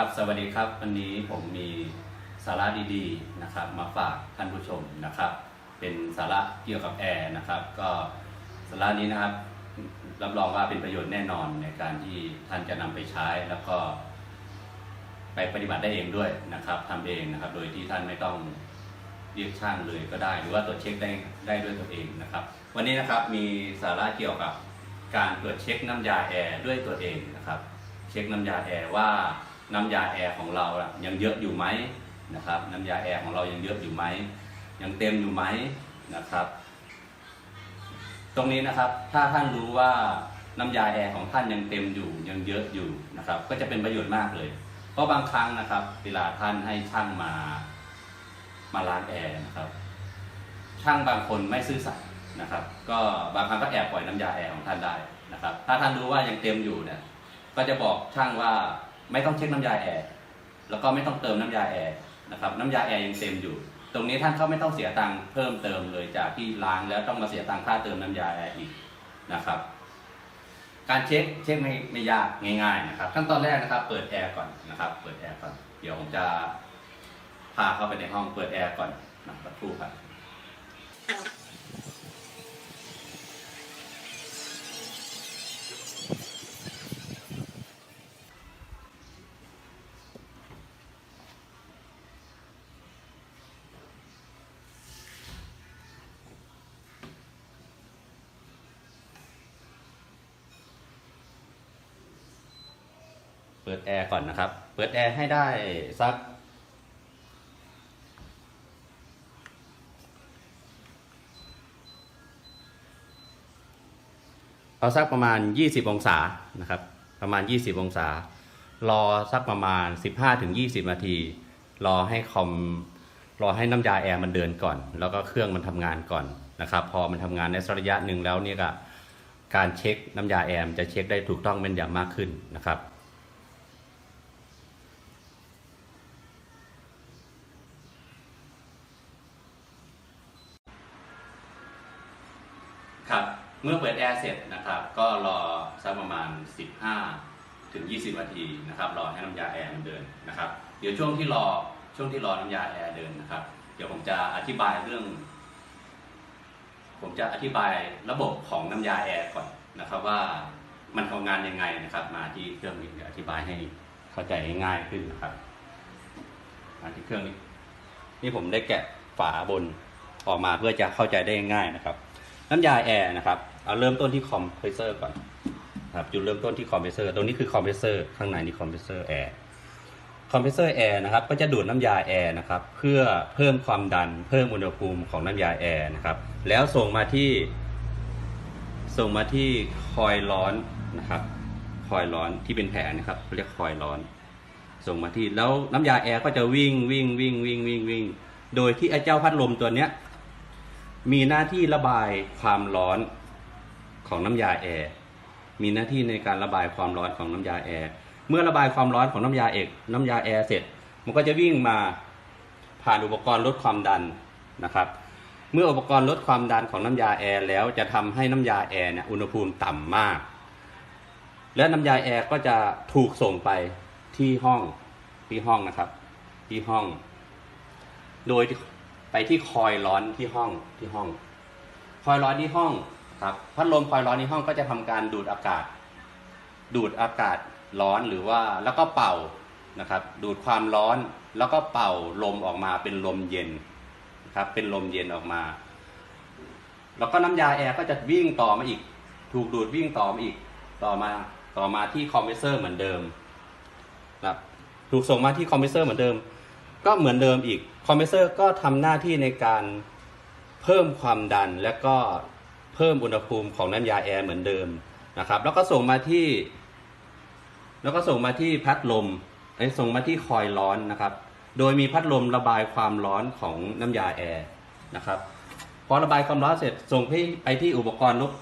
ครับสวัสดีครับ วันนี้ผมมีสาระดีๆนะครับมาฝากท่านผู้ชมนะครับ เป็นสาระเกี่ยวกับแอร์นะครับ ก็สาระนี้นะครับรับรองว่าเป็นประโยชน์แน่นอนในการที่ท่านจะนำไปใช้แล้วก็ ไปปฏิบัติได้เองด้วยนะครับทำเองนะครับ โดยที่ท่านไม่ต้องเรียกช่างเลยก็ได้ หรือว่าตรวจเช็คได้ได้ด้วยตัวเองนะครับ วันนี้นะครับมีสาระเกี่ยวกับการตรวจเช็คน้ำยาแอร์ด้วยตัวเองนะครับ เช็คน้ำยาแอร์ว่า น้ำยาแอร์ของเรายังเยอะอยู่ไหมนะครับ น้ำยาแอร์ของเรายังเยอะอยู่ไหมยังเต็มอยู่ไหมนะครับ ตรงนี้นะครับถ้าท่านรู้ว่าน้ำยาแอร์ของท่านยังเต็มอยู่ยังเยอะอยู่นะครับ ก็จะเป็นประโยชน์มากเลย เพราะบางครั้งนะครับ เวลาท่านให้ช่างมามาล้างแอร์นะครับช่างบางคนไม่ซื่อสัตย์นะครับ ก็บางครั้งก็แอบปล่อยน้ำยาแอร์ของท่านได้นะครับ ถ้าท่านรู้ว่ายังเต็มอยู่เนี่ยก็จะบอกช่างว่า ไม่ต้องเช็คน้ำยาแอร์แล้วก็ไม่ต้องเติมน้ำยาแอร์นะครับน้ำยาแอร์ยังเต็มอยู่ ตรงนี้ท่านก็ไม่ต้องเสียตังค์เพิ่มเติมเลยจากที่ล้างแล้วต้องมาเสียตังค่าเติมน้ำยาแอร์อีกนะครับ การเช็คเช็คไม่ไม่ยากง่ายๆนะครับขั้นตอนแรกนะครับ เปิดแอร์ก่อนนะครับ เปิดแอร์ก่อนเดี๋ยวผมจะพาเข้าไปในห้องเปิดแอร์ก่อนนะครับครู่ครับ แอร์ก่อนนะครับ เปิดแอร์ให้ได้สักเอาสักประมาณ 20 องศานะครับ ประมาณ 20 องศา รอสักประมาณ 15-20 นาที รอให้คอมรอให้น้ำยาแอร์มันเดินก่อน แล้วก็เครื่องมันทำงานก่อนนะครับ พอมันทำงานในสักระยะหนึ่งแล้วเนี่ยก็การเช็คน้ำยาแอร์จะเช็คได้ถูกต้องแม่นยำมากขึ้นนะครับ ครับ เมื่อเปิดแอร์เสร็จนะครับ ก็รอสักประมาณ 15 ถึง 20นาทีนะครับ รอให้น้ำยาแอร์มันเดินนะครับ เดี๋ยวช่วงที่รอช่วงที่รอน้ำยาแอร์เดินนะครับ เดี๋ยวผมจะอธิบายเรื่อง ผมจะอธิบายระบบของน้ำยาแอร์ก่อนนะครับ ว่ามันทำงานยังไงนะครับ มาที่เครื่องนี้เดี๋ยวอธิบายให้เข้าใจง่ายขึ้นนะครับมาที่เครื่องนี้ นี่ผมได้แกะฝาบนออกมาเพื่อจะเข้าใจได้ง่ายนะครับ น้ำยาแอร์นะครับ เอาเริ่มต้นที่คอมเพรสเซอร์ก่อนครับจุดเริ่มต้นที่คอมเพรสเซอร์ ตรงนี้คือคอมเพรสเซอร์ข้างในนี่คอมเพรสเซอร์แอร์ คอมเพรสเซอร์แอร์นะครับ ก็จะดูดน้ำยาแอร์นะครับ เพื่อเพิ่มความดัน เพิ่มอุณหภูมิของน้ำยาแอร์นะครับ แล้วส่งมาที่ ส่งมาที่คอยล์ร้อนนะครับ คอยล์ร้อนที่เป็นแผงนะครับเรียกคอยล์ร้อน ส่งมาที่ แล้วน้ำยาแอร์ก็จะวิ่งวิ่งวิ่งวิ่งวิ่งวิ่ง โดยที่ไอ้เจ้าพัดลมตัวเนี้ย มีหน้าที่ระบายความร้อนของน้ำยาแอร์มีหน้าที่ในการระบายความร้อนของน้ำยาแอร์เมื่อระบายความร้อนของน้ำยาเอกน้ำยาแอร์เสร็จ มันก็จะวิ่งมาผ่านอุปกรณ์ลดความดันนะครับ เมื่ออุปกรณ์ลดความดันของน้ำยาแอร์แล้วจะทำให้น้ำยาแอร์เนี่ยอุณหภูมิต่ำมาก และน้ำยาแอร์ก็จะถูกส่งไปที่ห้องที่ห้องนะครับ ที่ห้อง โดย ไปที่คอยล์ร้อนที่ห้องที่ห้อง คอยล์ร้อนที่ห้องครับพัดลมคอยล์ร้อนที่ห้องก็จะทำการดูดอากาศ ดูดอากาศร้อนหรือว่าแล้วก็เป่านะครับ ดูดความร้อนแล้วก็เป่าลมออกมาเป็นลมเย็นนะครับเป็นลมเย็นออกมา แล้วก็น้ำยาแอร์ก็จะวิ่งต่อมาอีก ถูกดูดวิ่งต่อมาอีกต่อมาต่อมาที่คอมเพรสเซอร์เหมือนเดิมนะครับถูกส่งมาที่คอมเพรสเซอร์เหมือนเดิม ก็เหมือนเดิมอีก คอมเพรสเซอร์ก็ทำหน้าที่ในการเพิ่มความดันและก็เพิ่มอุณหภูมิของน้ำยาแอร์เหมือนเดิมนะครับ แล้วก็ส่งมาที่ แล้วก็ส่งมาที่พัดลมไอ้ส่งมาที่คอยล์ร้อนนะครับ โดยมีพัดลมระบายความร้อนของน้ำยาแอร์นะครับพอระบายความร้อนเสร็จส่งไปไปที่อุปกรณ์ลด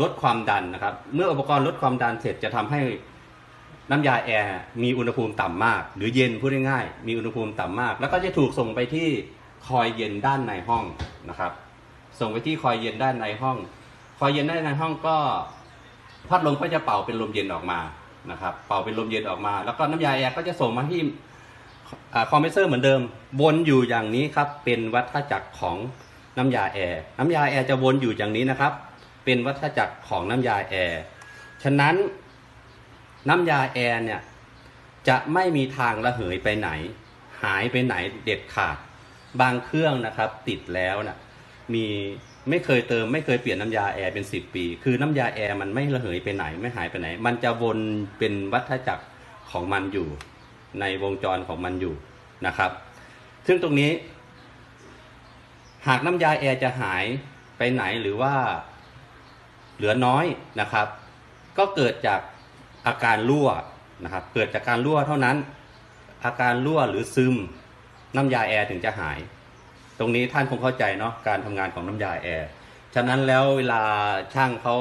ลดความดันนะครับ เมื่ออุปกรณ์ลดความดันเสร็จจะทำให้ น้ำยาแอร์มีอุณหภูมิต่ำมาก หรือเย็นพูดง่ายๆมีอุณหภูมิต่ำมาก แล้วก็จะถูกส่งไปที่คอยเย็นด้านในห้องนะครับ ส่งไปที่คอยเย็นด้านในห้อง คอยเย็นด้านในห้องก็พัดลมก็จะเป่าเป็นลมเย็นออกมานะครับ เป่าเป็นลมเย็นออกมา แล้วก็น้ำยาแอร์ก็จะส่งมาที่คอมเพรสเซอร์เหมือนเดิม วนอยู่อย่างนี้ครับ เป็นวัฏจักรของน้ำยาแอร์น้ำยาแอร์จะวนอยู่อย่างนี้นะครับ เป็นวัฏจักรของน้ำยาแอร์ฉะนั้น น้ำยาแอร์เนี่ยจะไม่มีทางระเหยไปไหน หายไปไหนเด็ดขาด บางเครื่องนะครับติดแล้วนะมีไม่เคยเติมไม่เคยเปลี่ยนน้ำยาแอร์เป็น10ปี คือน้ำยาแอร์มันไม่ระเหยไปไหนไม่หายไปไหน มันจะวนเป็นวัฏจักรของมันอยู่ ในวงจรของมันอยู่นะครับ ซึ่งตรงนี้ หากน้ำยาแอร์จะหายไปไหนหรือว่าเหลือน้อยนะครับ ก็เกิดจาก อาการรั่วนะครับ เกิดจากการรั่วเท่านั้น อาการรั่วหรือซึมน้ำยาแอร์ถึงจะหาย ตรงนี้ท่านคงเข้าใจเนาะการทำงานของน้ำยาแอร์ฉะนั้นแล้วเวลาช่างเขา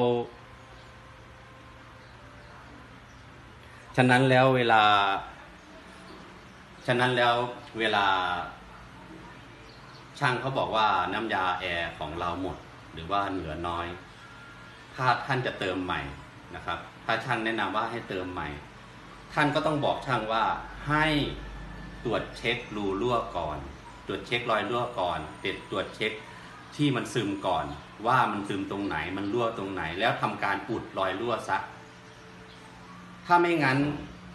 ฉะนั้นแล้วเวลา ฉะนั้นแล้วเวลา ช่างเขาบอกว่าน้ำยาแอร์ของเราหมด หรือว่าเหลือน้อย ถ้าท่านจะเติมใหม่นะครับ ถ้าช่างแนะนำว่าให้เติมใหม่ ท่านก็ต้องบอกช่างว่าให้ตรวจเช็ครูรั่วก่อน ตรวจเช็ครอยรั่วก่อนเติดตรวจเช็คที่มันซึมก่อน ว่ามันซึมตรงไหนมันรั่วตรงไหน แล้วทำการอุดรอยรั่วซะถ้าไม่งั้น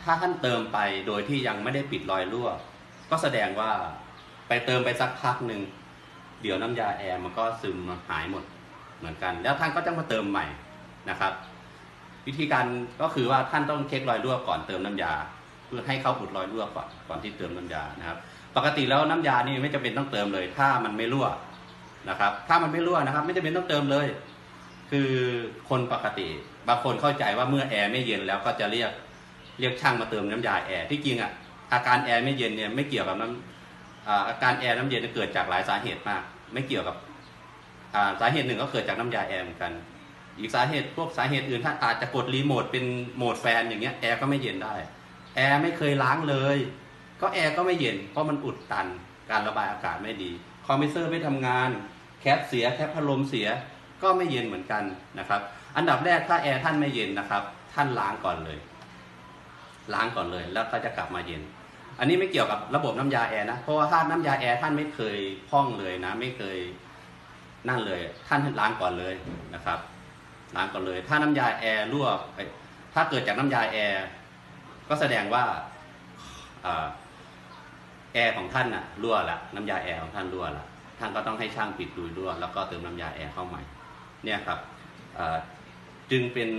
ถ้าท่านเติมไปโดยที่ยังไม่ได้ปิดรอยรั่ว ก็แสดงว่าไปเติมไปสักพักหนึ่งเดี๋ยวน้ำยาแอร์มันก็ซึมหายหมดเหมือนกัน แล้วท่านก็จะมาเติมใหม่นะครับ วิธีการก็คือว่าท่านต้องเช็ครอยรั่วก่อนเติมน้ำยา เพื่อให้เขาอุดรอยรั่วก่อนก่อนที่เติมน้ำยานะครับ ปกติแล้วน้ำยานี่ไม่จำเป็นต้องเติมเลย ถ้ามันไม่รั่วนะครับ ถ้ามันไม่รั่วนะครับ ไม่จำเป็นต้องเติมเลย คือคนปกติบางคนเข้าใจว่าเมื่อแอร์ไม่เย็นแล้วก็จะเรียกเรียกช่างมาเติมน้ำยาแอร์ที่จริงอะอาการแอร์ไม่เย็นเนี่ยไม่เกี่ยวกับน้ำอาอาการแอร์น้ำเย็นเกิดจากหลายสาเหตุมาก ไม่เกี่ยวกับาสาเหตุหนึ่งก็เกิดจากน้ำยาแอร์เหมือนกัน อีกสาเหตุพวกสาเหตุอื่นท่านอาจจะกดรีโมทเป็นโหมดแฟนอย่างเงี้ยแอร์ก็ไม่เย็นได้ แอร์ไม่เคยล้างเลย ก็แอร์ก็ไม่เย็น เพราะมันอุดตันการระบายอากาศไม่ดี คอมเพรสเซอร์ไม่ทำงาน แคปเสียแคปพัดลมเสียก็ไม่เย็นเหมือนกันนะครับ อันดับแรกถ้าแอร์ท่านไม่เย็นนะครับ ท่านล้างก่อนเลย ล้างก่อนเลยแล้วก็จะกลับมาเย็น อันนี้ไม่เกี่ยวกับระบบน้ำยาแอร์นะ เพราะว่าถ้าน้ำยาแอร์ท่านไม่เคยพ่องเลยนะ ไม่เคยนั่นเลย ท่านล้างก่อนเลยนะครับ ล้างก่อนเลย ถ้าน้ำยาแอร์รั่วถ้าเกิดจากน้ำยาแอร์ก็แสดงว่าอแอร์ของท่านน่ะรั่วละน้ำยาแอร์ของท่านรั่วละท่านก็ต้องให้ช่างปิดดูรั่วแล้วก็เติมน้ำยาแอร์เข้าใหม่ เนี่ยครับจึงเป็น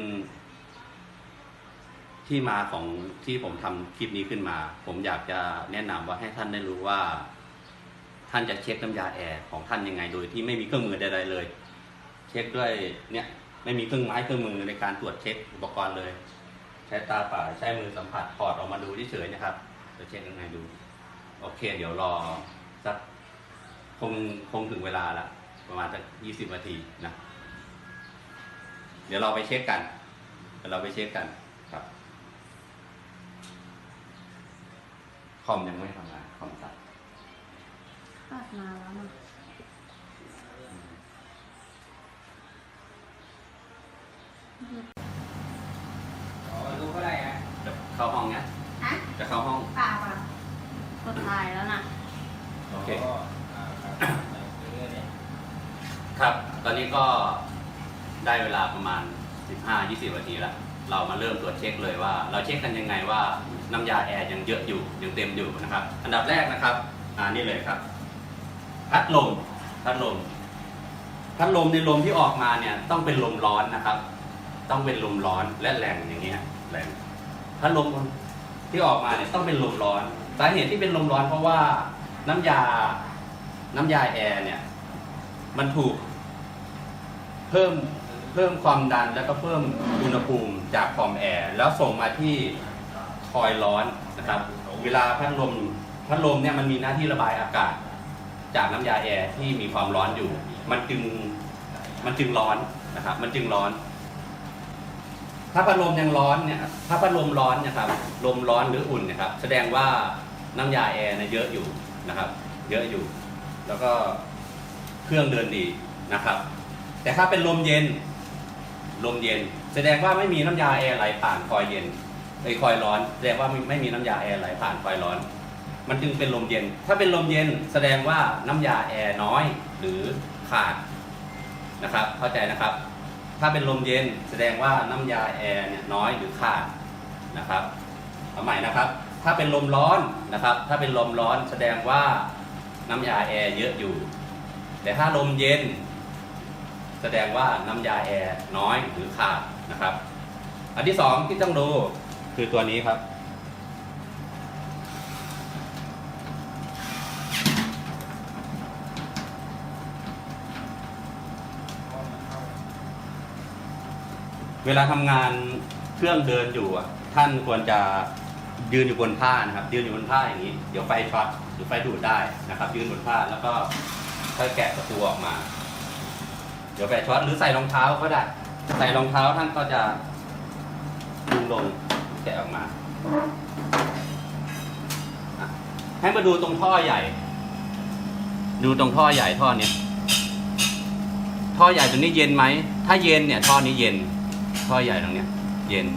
ที่มาของที่ผมทำคลิปนี้ขึ้นมา ผมอยากจะแนะนำว่าให้ท่านได้รู้ว่า ท่านจะเช็คน้ำยาแอร์ของท่านยังไง โดยที่ไม่มีเครื่องมือใดๆเลย เช็คด้วยเนี่ย ไม่มีเครื่องไม้เครื่องมือในการตรวจเช็คอุปกรณ์เลย ใช้ตาเปล่าใช้มือสัมผัสถอดออกมาดูเฉยๆนะครับจะเช็คยังไงดู โอเค เดี๋ยวรอสักคงคงถึงเวลาละประมาณสักยี่สิบนาทีนะเดี๋ยวเราไปเช็คกันเดี๋ยวเราไปเช็คกันครับคอมยังไม่ทำงานคอมตัดตัดมาแล้วนะ อ๋อรู้ก็ได้ฮะจะเข้าห้องนะฮะจะเข้าห้อง เปล่าอะกดถ่ายแล้วนะโอเค อ่าครับเรื่อยๆเนี่ยครับ ตอนนี้ก็ได้เวลาประมาณ 15-20นาทีแล้ว เรามาเริ่มตรวจเช็คเลยว่า เราเช็คกันยังไงว่าน้ำยาแอร์ยังเยอะอยู่ยังเต็มอยู่นะครับ อันดับแรกนะครับ อ่านี่เลยครับ พัดลม พัดลม พัดลมในลมที่ออกมาเนี่ยต้องเป็นลมร้อนนะครับ ต้องเป็นลมร้อนและแรงอย่างเงี้ยแรงพัดลมที่ออกมาเนี่ยต้องเป็นลมร้อนสาเหตุที่เป็นลมร้อนเพราะว่าน้ำยาน้ำยาแอร์เนี่ย มันถูก เพิ่มเพิ่มความดันแล้วก็เพิ่มอุณหภูมิจากคอมแอร์แล้วส่งมาที่คอยล์ร้อนนะครับ เวลาพัดลมพัดลมเนี่ยมันมีหน้าที่ระบายอากาศ จากน้ำยาแอร์ที่มีความร้อนอยู่ มันจึงมันจึงร้อนนะครับ มันจึงร้อน ถ้าพัดลมยังร้อนเนี่ยถ้าพัดลมร้อนนะครับลมร้อนหรืออุ่นเนะครับแสดงว่าน้ำยาแอร์เนี่ยเยอะอยู่นะครับ เยอะอยู่ แล้วก็เครื่องเดินดีนะครับ แต่ถ้าเป็นลมเย็น ลมเย็น แสดงว่าไม่มีน้ำยาแอร์ไหลผ่านคอยเย็นไอ้คอยร้อน แสดงว่าไม่มีน้ำยาแอร์ไหลผ่านคอยร้อน มันจึงเป็นลมเย็น ถ้าเป็นลมเย็นแสดงว่าน้ำยาแอร์น้อยหรือขาดนะครับ เข้าใจนะครับ ถ้าเป็นลมเย็นแสดงว่าน้ำยาแอร์เนี่ยน้อยหรือขาดนะครับเอาใหม่นะครับ ถ้าเป็นลมร้อนนะครับ ถ้าเป็นลมร้อนแสดงว่าน้ำยาแอร์เยอะอยู่ แต่ถ้าลมเย็น แสดงว่าน้ำยาแอร์น้อยหรือขาดนะครับ อันที่สองที่ต้องดูคือตัวนี้ครับ วลาทำงานเครื่องเดินอยู่อะท่านควรจะยืนอยู่บนผ้านะครับ ยืนอยู่บนผ้าอย่างนี้ เดี๋ยวไฟช็อตหรือไฟดูดได้นะครับ ยืนบนผ้าแล้วก็ค่อยแกะประตูออกมา เดี๋ยวไฟช็อตหรือใส่รองเท้าก็ได้ ใส่รองเท้าท่านก็จะดึงลงแกะออกมา ให้มาดูตรงท่อใหญ่ ดูตรงท่อใหญ่ท่อเนี้ยท่อใหญ่ตัวนี้เย็นไหม ถ้าเย็นเนี่ยท่อนี้เย็น ท่อใหญ่ตรงเนี้ยเย็น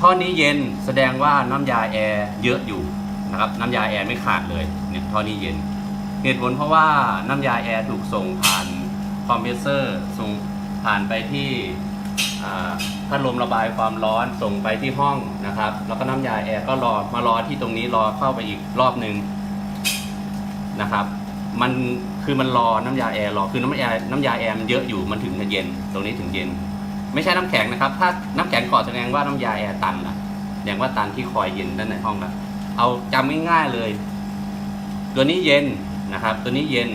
ท่อนี้เย็นแสดงว่าน้ำยาแอร์เยอะอยู่นะครับน้ำยาแอร์ไม่ขาดเลยเนี่ยท่อนี้เย็นเหตุผลเพราะว่าน้ำยาแอร์ถูกส่งผ่านคอมเพรสเซอร์ส่งผ่านไปที่พัดลมระบายความร้อนส่งไปที่ห้องนะครับ แล้วก็น้ำยาแอร์ก็รอมารอที่ตรงนี้รอเข้าไปอีกรอบหนึ่งนะครับ มันคือมันรอน้ำยาแอร์รอคือน้ำยาน้ำยาแอร์มันเยอะอยู่มันถึงจะเย็น ตรงนี้ถึงเย็น ไม่ใช่น้ำแข็งนะครับ ถ้าน้ำแข็งก่อแสดงว่าน้ำยาแอร์ตันละแสดงว่าตันที่คอยเย็นด้านในห้องละเอาจำง่ายๆเลย ตัวนี้เย็นนะครับ ตัวนี้เย็น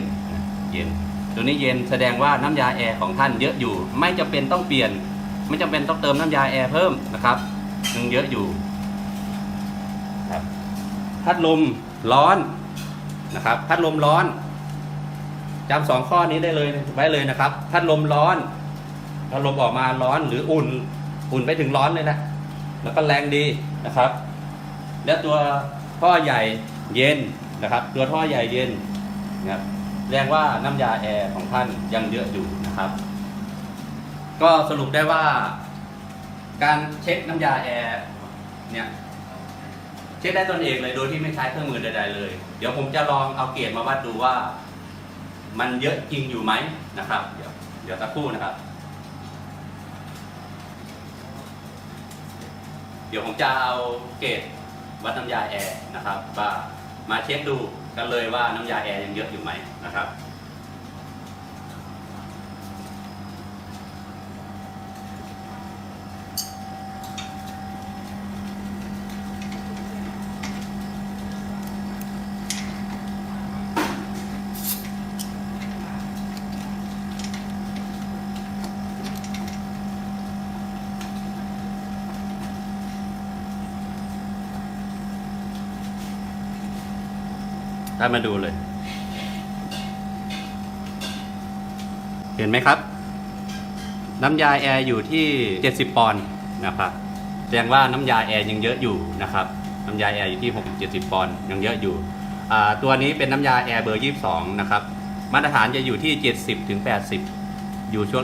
เย็น ตัวนี้เย็นแสดงว่าน้ำยาแอร์ของท่านเยอะอยู่ ไม่จำเป็นต้องเปลี่ยน ไม่จำเป็นต้องเติมน้ำยาแอร์เพิ่มนะครับยังเยอะอยู่ครับพัดลมร้อนนะครับ พัดลมร้อนจำสองข้อนี้ได้เลยไว้เลยนะครับ พัดลมร้อน พัดลมออกมาร้อนหรืออุ่น อุ่นไปถึงร้อนเลยนะ แล้วก็แรงดีนะครับ แล้วตัวท่อใหญ่เย็นนะครับ ตัวท่อใหญ่เย็นนะครับแสดงว่าน้ำยาแอร์ของท่านยังเยอะอยู่นะครับ ก็สรุปได้ว่า การเช็คน้ำยาแอร์เนี่ยเช็คได้ตนเองเลยโดยที่ไม่ใช้เครื่องมือใดๆเลย เดี๋ยวผมจะลองเอาเกจมาวัดดูว่า มันเยอะจริงอยู่ไหมนะครับ เดี๋ยวเดี๋ยวสักครู่นะครับ เดี๋ยวผมจะเอาเกจวัดน้ำยาแอร์นะครับว่ามาเช็คดูกันเลยว่าน้ำยาแอร์ยังเยอะอยู่ไหมนะครับ ได้มาดูเลย เห็นไหมครับ น้ำยาแอร์อยู่ที่ 70 ปอนด์นะครับแสดงว่าน้ำยาแอร์ยังเยอะอยู่นะครับ น้ำยาแอร์อยู่ที่ 6 70 ปอนด์ยังเยอะอยู่ ตัวนี้เป็นน้ำยาแอร์เบอร์ 22 นะครับ มาตรฐานจะอยู่ที่ 70ถึง80 อยู่ช่วง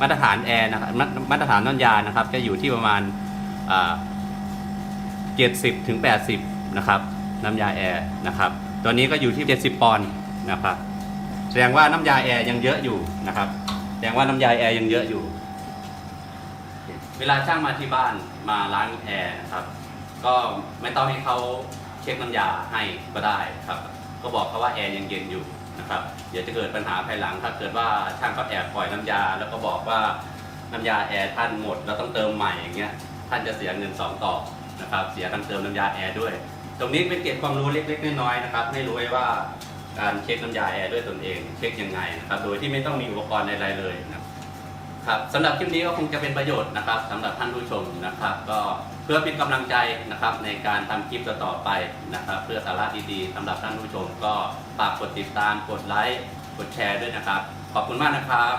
มาตรฐานแอร์นะครับมาตรฐานน้ำยานะครับ จะอยู่ที่ประมาณ70ถึง80 นะครับ น้ำยาแอร์นะครับ ตัวนี้ก็อยู่ที่ 70 ปอนด์นะครับ แสดงว่าน้ำยาแอร์ยังเยอะอยู่นะครับ แสดงว่าน้ำยาแอร์ยังเยอะอยู่ เวลาช่างมาที่บ้านมาล้างแอร์นะครับ ก็ไม่ต้องให้เขาเช็คน้ำยาให้ก็ได้ครับ ก็บอกเขาว่าแอร์ยังเย็นอยู่นะครับ เดี๋ยวจะเกิดปัญหาภายหลัง ถ้าเกิดว่าช่างเขาแอบปล่อยน้ำยา แล้วก็บอกว่าน้ำยาแอร์ท่านหมดแล้วต้องเติมใหม่อย่างเงี้ย ท่านจะเสียเงินสองต่อนะครับ เสียการเติมน้ำยาแอร์ด้วย ตรงนี้เป็นเก็บความรู้เล็กๆน้อยๆนะครับให้รู้ไว้ว่าการเช็คน้ำยาแอร์ด้วยตนเอง เช็คยังไงนะครับโดยที่ไม่ต้องมีอุปกรณ์ใดๆเลยนะครับสำหรับคลิปนี้ก็คงจะเป็นประโยชน์นะครับสำหรับท่านผู้ชมนะครับ ก็เพื่อเป็นกำลังใจนะครับในการทำคลิปต่อไปนะครับ เพื่อสาระดีๆสำหรับท่านผู้ชม ก็ฝากกดติดตามกดไลค์กดแชร์ด้วยนะครับ ขอบคุณมากนะครับ